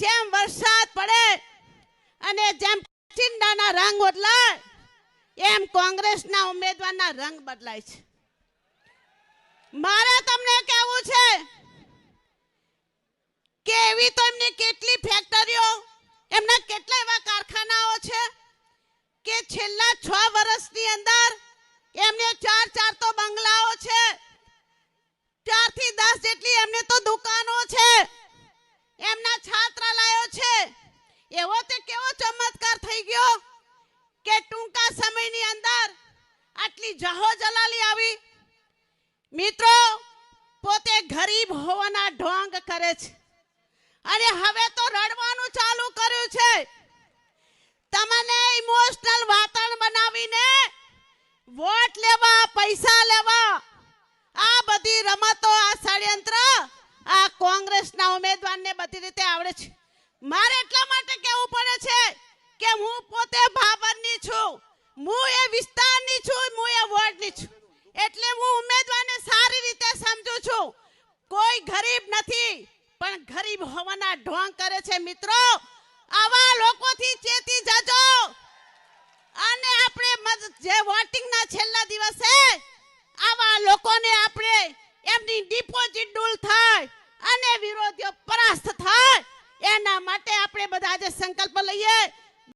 જેમ વરસાદ પડે અને જેમ ચિંડાના રંગ બદલાય, એમ કોંગ્રેસના ઉમેદવારના રંગ બદલાય છે. મારે તમને કહેવું છે કે એવી તો એમની કેટલી ફેક્ટરીઓ, એમના કેટલા એવા કારખાનાઓ છે કે છેલ્લા છ વર્ષની અંદર એમને ચાર ચાર તો બંગલાઓ છે ચારથી દસ જેટલી એમને તો દુકાનો છે એમના છાત્રાલયો છે એવો તે કેવો ચમત્કાર થઈ ગયો કે ટૂંકા સમયની અંદર આટલી જહો જલાલી આવી. મિત્રો, પોતે ગરીબ હોવાના ઢોંગ કરે છે. અને હવે તો રડવાનું ચાલુ કર્યું છે. તમને ઇમોશનલ વાતાવરણ બનાવીને વોટ લેવા, પૈસા લેવા, આ બધી રમતો, આ ષડયંત્ર આ કોંગ્રેસના ઉમેદવારને બધી રીતે આવડે છે. મારે એટલા માટે કહેવું પડે છે કે હું પોતે ભાબરની છું હું એ વિસ્તારની છું હું એ વોર્ડની છું એટલે હું ઉમેદવારને સારી રીતે સમજુ છું કોઈ ગરીબ નથી, પણ ગરીબ હોવાના ઢોંગ કરે છે. મિત્રો, આવા લોકોથી ચેતી જજો. અને આપણે જે વોટિંગના છેલ્લા દિવસે, આવા લોકોને આપણે એમની ડિપોઝિટ ડૂલ થાય અને વિરોધીઓ પરાસ્ત થાય. એના માટે આપણે બધા આજે સંકલ્પ લઈએ.